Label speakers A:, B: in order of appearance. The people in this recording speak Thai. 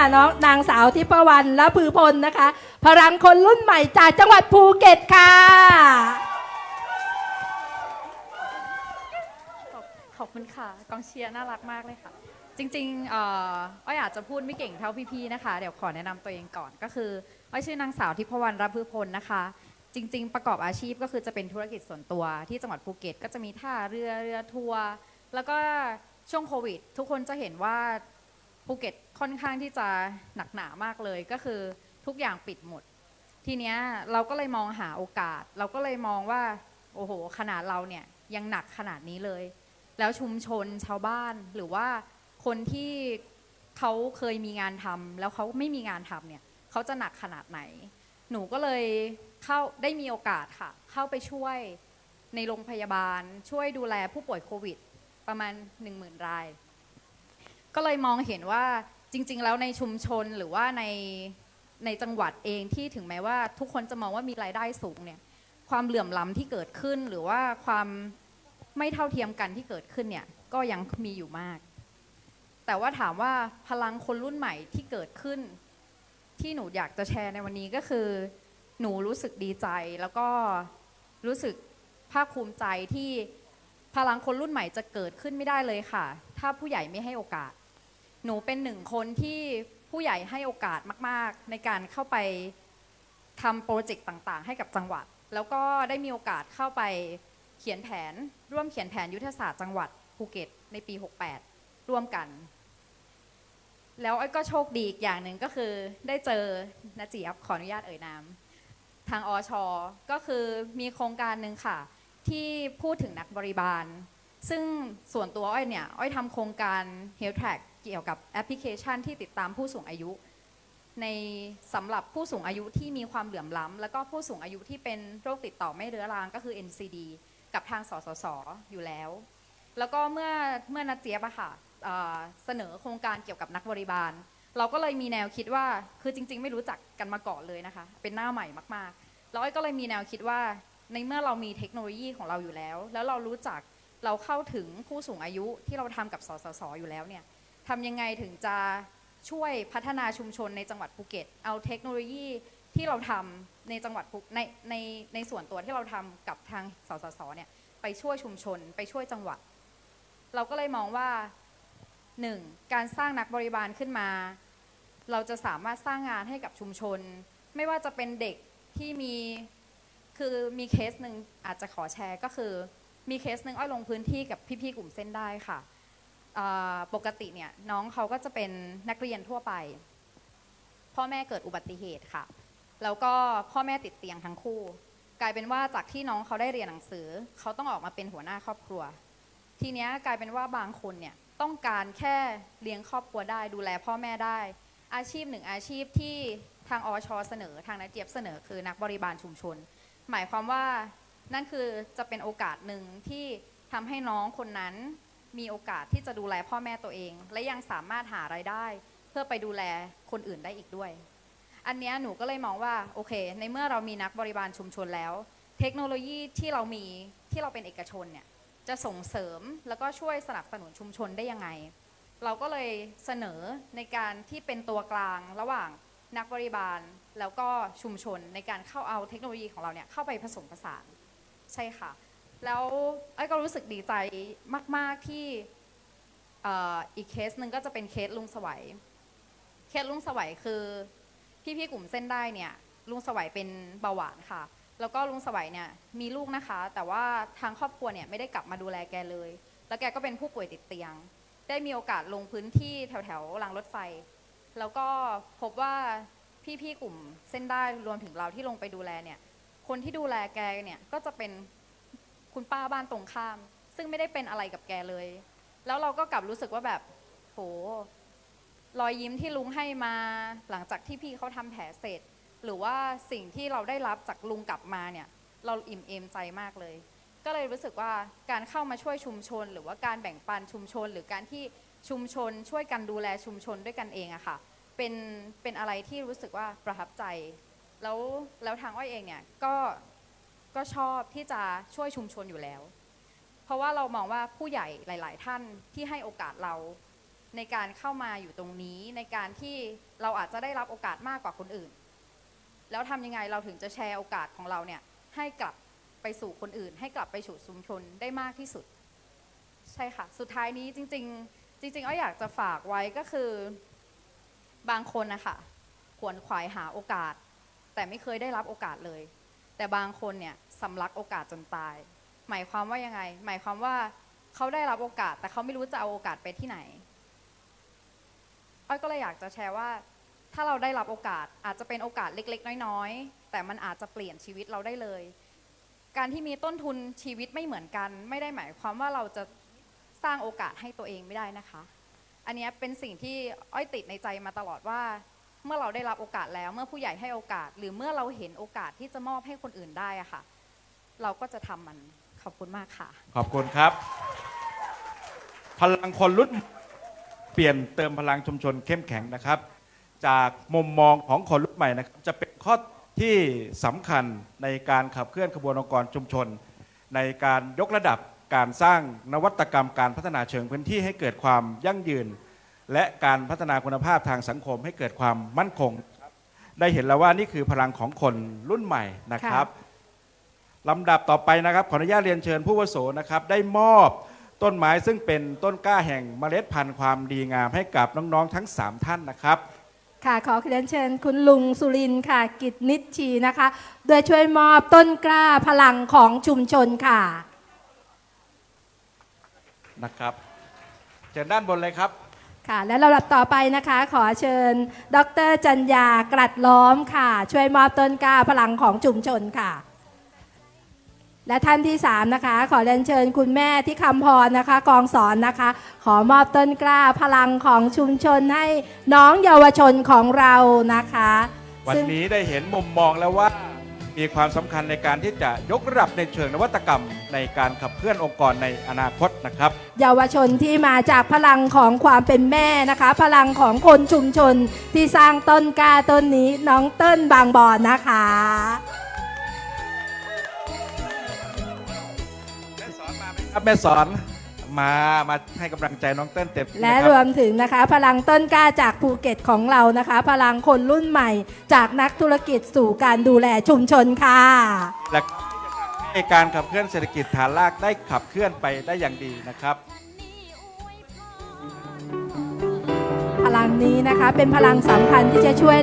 A: ค่ะน้องนางสาวทิพวรรณและพือพลนะคะ พลังคนรุ่นใหม่จากจังหวัดภูเก็ตค่ะ
B: ขอบขอบคุณค่ะ กองเชียร์น่ารักมากเลยค่ะ จริงๆเอ่ออ้อยอาจจะพูดไม่เก่งเท่าพี่ๆนะคะ เดี๋ยวขอแนะนำตัวเองก่อนก็คืออ้อยชื่อนางสาวทิพวรรณรับพือพลนะคะ จริง ๆ ประกอบอาชีพก็คือจะเป็นธุรกิจส่วนตัวที่จังหวัดภูเก็ต ก็จะมีท่าเรือเรือทัวร์แล้วก็ช่วงโควิด ทุกคนจะเห็นว่า ภูเก็ตค่อนข้างที่จะหนักหนามากเลยก็คือทุกอย่างปิดหมด ทีเนี้ยเราก็เลยมองหาโอกาส เราก็เลยมองว่าโอ้โห ขนาดเราเนี่ยยังหนักขนาดนี้เลย แล้วชุมชนชาวบ้านหรือว่าคนที่เขาเคยมีงานทำแล้วเขาไม่มีงานทำเนี่ยเขาจะหนักขนาดไหน หนูก็เลยเข้าได้มีโอกาสค่ะ เข้าไปช่วยในโรงพยาบาลช่วยดูแลผู้ป่วยโควิด ประมาณ 1 0,000 ราย ก็เลยมองเห็นว่าจริง ๆ แล้วในชุมชนหรือว่าในในจังหวัดเองที่ถึงแม้ว่าทุกคนจะมองว่ามีรายได้สูงเนี่ยความเหลื่อมล้ำที่เกิดขึ้นหรือว่าความไม่เท่าเทียมกันที่เกิดขึ้นเนี่ยก็ยังมีอยู่มาก แต่ว่าถามว่าพลังคนรุ่นใหม่ที่เกิดขึ้น ที่หนูอยากจะแชร์ในวันนี้ก็คือ หนูรู้สึกดีใจแล้วก็รู้สึกภาคภูมิใจที่พลังคนรุ่นใหม่จะเกิดขึ้นไม่ได้เลยค่ะ ถ้าผู้ใหญ่ไม่ให้โอกาส หนูเป็นหนึ่งคนที่ผู้ใหญ่ให้โอกาสมาก ๆ ในการเข้าไปทำโปรเจกต์ต่างๆ ให้กับจังหวัด แล้วก็ได้มีโอกาสเข้าไปเขียนแผน ร่วมเขียนแผนยุทธศาสตร์จังหวัดภูเก็ตในปี 68 ร่วมกัน แล้วอ้อยก็โชคดีอีกอย่างหนึ่งก็คือได้เจอนาจียบขออนุญาตเอ่ยนามทางอชก็คือมีโครงการหนึ่งค่ะ ที่พูดถึงนักบริบาล ซึ่งส่วนตัวอ้อยเนี่ย อ้อยทำโครงการ Health Track เกี่ยวกับแอปพลิเคชันที่ติดตามผู้สูงอายุ ในสำหรับผู้สูงอายุที่มีความเหลื่อมล้ำ แล้วก็ผู้สูงอายุที่เป็นโรคติดต่อไม่เรื้อรังก็คือ NCD กับทางสสสอยู่แล้ว แล้วก็เมื่อเมื่อนัดเจียบอะค่ะเเสนอโครงการเกี่ยวกับนักบริบาล เราก็เลยมีแนวคิดว่าคือจริง ๆ ไม่รู้จักกันมาก่อนเลยนะคะ เป็นหน้าใหม่มากๆ แล้วก็เลยมีแนวคิดว่าในเมื่อเรามีเทคโนโลยีของเราอยู่แล้ว แล้วเรารู้จักเราเข้าถึงผู้สูงอายุที่เราทำกับสสสอยู่แล้วเนี่ย ทำยังไงถึงจะช่วยพัฒนาชุมชนในจังหวัดภูเก็ต เอาเทคโนโลยีที่เราทำในจังหวัดภูในในในส่วนตัวที่เราทำกับทางสสสเนี่ยไปช่วยชุมชน ไปช่วยจังหวัด เราก็เลยมองว่าหนึ่งการสร้างนักบริบาลขึ้นมา เราจะสามารถสร้างงานให้กับชุมชน ไม่ว่าจะเป็นเด็กที่มีคือมีเคสหนึ่งอาจจะขอแชร์ก็คือมีเคสหนึ่งอ้อยลงพื้นที่กับพี่ๆกลุ่มเส้นได้ค่ะ ปกติเนี่ยน้องเขาก็จะเป็นนักเรียนทั่วไป พ่อแม่เกิดอุบัติเหตุค่ะ แล้วก็พ่อแม่ติดเตียงทั้งคู่ กลายเป็นว่าจากที่น้องเขาได้เรียนหนังสือ เขาต้องออกมาเป็นหัวหน้าครอบครัว ทีเนี้ยกลายเป็นว่าบางคนเนี่ยต้องการแค่เลี้ยงครอบครัวได้ ดูแลพ่อแม่ได้ อาชีพหนึ่งอาชีพที่ทางอชเสนอ ทางนายเจี๊ยบเสนอคือนักบริบาลชุมชน หมายความว่านั่นคือจะเป็นโอกาสหนึ่งที่ทำให้น้องคนนั้น มีโอกาสที่จะดูแลพ่อแม่ตัวเอง และยังสามารถหารายได้ เพื่อไปดูแลคนอื่นได้อีกด้วย อันเนี้ยหนูก็เลยมองว่าโอเค ในเมื่อเรามีนักบริบาลชุมชนแล้ว เทคโนโลยีที่เรามีที่เราเป็นเอกชนเนี่ยจะส่งเสริมแล้วก็ช่วยสนับสนุนชุมชนได้ยังไง เราก็เลยเสนอในการที่เป็นตัวกลางระหว่างนักบริบาลแล้วก็ชุมชนในการเข้าเอาเทคโนโลยีของเราเนี่ยเข้าไปผสมผสานใช่ค่ะ แล้วไอ้ก็รู้สึกดีใจมาก ๆ ที่อีกเคสหนึ่งก็จะเป็นเคสลุงสวัย เคสลุงสวัยคือพี่ๆกลุ่มเส้นได้เนี่ยลุงสวัยเป็นเบาหวานค่ะ แล้วก็ลุงสวัยเนี่ยมีลูกนะคะ แต่ว่าทางครอบครัวเนี่ยไม่ได้กลับมาดูแลแกเลย แล้วแกก็เป็นผู้ป่วยติดเตียง ได้มีโอกาสลงพื้นที่แถวแถวๆรางรถไฟ แล้วก็พบว่าพี่ๆกลุ่มเส้นได้รวมถึงเราที่ลงไปดูแลเนี่ย คนที่ดูแลแกเนี่ยก็จะเป็น คุณป้าบ้านตรงข้าม ซึ่งไม่ได้เป็นอะไรกับแกเลย แล้วเราก็กลับรู้สึกว่าแบบโหรอยยิ้มที่ลุงให้มาหลังจากที่พี่เขาทำแผลเสร็จ หรือว่าสิ่งที่เราได้รับจากลุงกลับมาเนี่ย เราอิ่มเอมใจมากเลย ก็เลยรู้สึกว่าการเข้ามาช่วยชุมชน หรือว่าการแบ่งปันชุมชน หรือการที่ชุมชนช่วยกันดูแลชุมชนด้วยกันเองอะค่ะ เป็นเป็นอะไรที่รู้สึกว่าประทับใจ แล้วแล้วทางอ้อยเองเนี่ยก็ ก็ชอบที่จะช่วยชุมชนอยู่แล้ว เพราะว่าเรามองว่าผู้ใหญ่หลาย ๆ ท่านที่ให้โอกาสเราในการเข้ามาอยู่ตรงนี้ ในการที่เราอาจจะได้รับโอกาสมากกว่าคนอื่น แล้วทำยังไงเราถึงจะแชร์โอกาสของเราเนี่ยให้กลับไปสู่คนอื่น ให้กลับไปสู่ชุมชนได้มากที่สุด ใช่ค่ะ สุดท้ายนี้จริง ๆ จริงๆอ้อยอยากจะฝากไว้ก็คือบางคนนะคะขวนขวายหาโอกาส แต่ไม่เคยได้รับโอกาสเลย แต่บางคนเนี่ยสำลักโอกาสจนตาย หมายความว่ายังไง หมายความว่าเขาได้รับโอกาส แต่เขาไม่รู้จะเอาโอกาสไปที่ไหนอ้อยก็เลยอยากจะแชร์ว่า ถ้าเราได้รับโอกาสอาจจะเป็นโอกาสเล็ก ๆ น้อย ๆ แต่มันอาจจะเปลี่ยนชีวิตเราได้เลย การที่มีต้นทุนชีวิตไม่เหมือนกัน ไม่ได้หมายความว่าเราจะสร้างโอกาสให้ตัวเองไม่ได้นะคะ อันนี้เป็นสิ่งที่อ้อยติดในใจมาตลอดว่า เมื่อเราได้รับโอกาสแล้วเมื่อผู้ใหญ่ให้โอกาส หรือเมื่อเราเห็นโอกาสที่จะมอบให้คนอื่นได้อะค่ะ เราก็จะทำมันขอบคุณมากค่ะ
C: ขอบคุณครับ พลังคนรุ่นเปลี่ยนเติมพลังชุมชนเข้มแข็งนะครับ จากมุมมองของคนรุ่นใหม่นะครับ จะเป็นข้อที่สำคัญในการขับเคลื่อนขบวนองค์กรชุมชน ในการยกระดับการสร้างนวัตกรรมการพัฒนาเชิงพื้นที่ให้เกิดความยั่งยืน และการพัฒนาคุณภาพทางสังคมให้เกิดความมั่นคง ได้เห็นแล้วว่านี่คือพลังของคนรุ่นใหม่นะครับลำดับต่อไปนะครับ ขออนุญาตเรียนเชิญผู้วโสนะครับ ได้มอบต้นไม้ซึ่งเป็นต้นกล้าแห่งเมล็ดพันธุ์ความดีงามให้กับน้องๆทั้ง 3 ท่านนะครับ
A: ค่ะขอเรียนเชิญคุณลุงสุรินทร์ค่ะ กิจนิชชีนะคะ โดยช่วยมอบต้นกล้าพลังของชุมชนค่ะ
C: นะครับเชิญด้านบนเลยครับ
A: ค่ะและลำดับต่อไปนะคะ ขอเชิญ ดรจัญญากรัดล้อมค่ะ ช่วยมอบต้นกล้าพลังของชุมชนค่ะ และท่านที่สามนะคะ ขอเรียนเชิญคุณแม่ที่คำพรนะคะ กองสอนนะคะ ขอมอบต้นกล้าพลังของชุมชนให้น้องเยาวชนของเรานะคะ
C: วันนี้ได้เห็นมุมมองแล้วว่า มีความสำคัญในการที่จะยกระดับในเชิงนวัตกรรม ในการขับเคลื่อนองค์กรในอนาคตนะครับ
A: เยาวชนที่มาจากพลังของความเป็นแม่นะคะ พลังของคนชุมชนที่สร้างต้นกล้าต้นนี้น้องเติ้ลบางบอนนะคะ
C: ครับแม่สอน มามาให้กำลังใจน้องเต้นเต็มที่
A: และ
C: นค
A: ร
C: บ
A: วมถึงนะคะ พลังต้นกล้าจากภูเก็ตของเรานะคะ พลังคนรุ่นใหม่ จากนักธุรกิจสู่การดูแลชุมชนค่ะ
C: และให้การขับเคลื่อนเศรษฐกิจฐานรากได้ขับเคลื่อนไปได้อย่างดีนะครับ
A: พลังนี้นะคะ เป็นพลังสำคัญที่จะช่วย